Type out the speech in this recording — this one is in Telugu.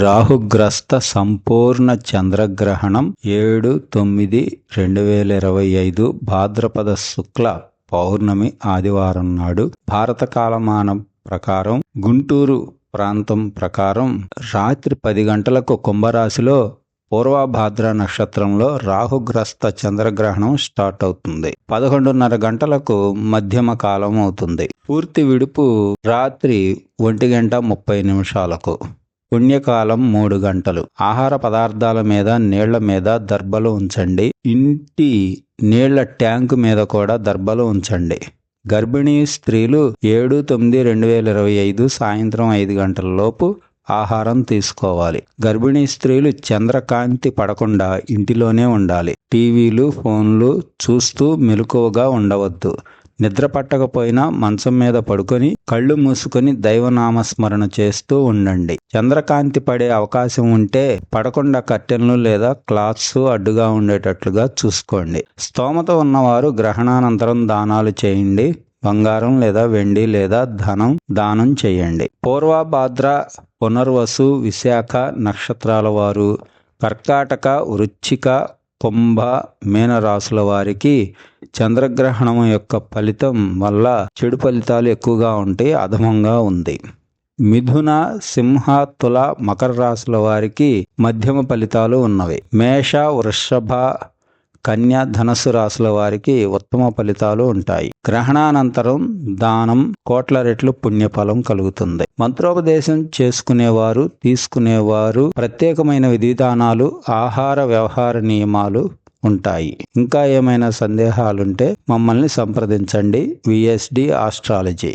రాహుగ్రస్త సంపూర్ణ చంద్రగ్రహణం ఏడు తొమ్మిది రెండు వేల ఇరవై ఐదు భాద్రపద శుక్ల పౌర్ణమి ఆదివారం నాడు భారత కాలమానం ప్రకారం గుంటూరు ప్రాంతం ప్రకారం రాత్రి పది గంటలకు కుంభరాశిలో పూర్వభాద్ర నక్షత్రంలో రాహుగ్రస్త చంద్రగ్రహణం స్టార్ట్ అవుతుంది. పదకొండున్నర గంటలకు మధ్యమ కాలం అవుతుంది. పూర్తి విడుపు రాత్రి ఒంటి గంట ముప్పై నిమిషాలకు. పుణ్యకాలం మూడు గంటలు. ఆహార పదార్థాల మీద నీళ్ళ మీద దర్బలు ఉంచండి. ఇంటి నీళ్ళ ట్యాంకు మీద కూడా దర్బలు ఉంచండి. గర్భిణీ స్త్రీలు ఏడు తొమ్మిది రెండు వేల ఇరవై ఐదు సాయంత్రం ఐదు గంటల లోపు ఆహారం తీసుకోవాలి. గర్భిణీ స్త్రీలు చంద్రకాంతి పడకుండా ఇంటిలోనే ఉండాలి. టీవీలు ఫోన్లు చూస్తూ మెలకువగా ఉండవద్దు. నిద్ర పట్టకపోయినా మంచం మీద పడుకొని కళ్ళు మూసుకొని దైవనామస్మరణ చేస్తూ ఉండండి. చంద్రకాంతి పడే అవకాశం ఉంటే పడకుండా కట్టెలను లేదా క్లాత్స్ అడ్డుగా ఉండేటట్లుగా చూసుకోండి. స్తోమత ఉన్నవారు గ్రహణానంతరం దానాలు చేయండి. బంగారం లేదా వెండి లేదా ధనం దానం చేయండి. పూర్వభాద్ర పునర్వసు విశాఖ నక్షత్రాల వారు కర్కాటక వృచ్చిక కుంభ మీనరాశుల వారికి చంద్రగ్రహణం యొక్క ఫలితం వల్ల చెడు ఫలితాలు ఎక్కువగా ఉంటే అధమంగా ఉంది. మిథున సింహ తుల మకర రాశుల వారికి మధ్యమ ఫలితాలు ఉన్నవి. మేష వృషభ కన్యా ధనస్సు రాశుల వారికి ఉత్తమ ఫలితాలు ఉంటాయి. గ్రహణానంతరం దానం కోట్ల రెట్లు పుణ్యఫలం కలుగుతుంది. మంత్రోపదేశం చేసుకునేవారు తీసుకునేవారు ప్రత్యేకమైన విధిదానాలు ఆహార వ్యవహార నియమాలు ఉంటాయి. ఇంకా ఏమైనా సందేహాలుంటే మమ్మల్ని సంప్రదించండి. VSD astrology.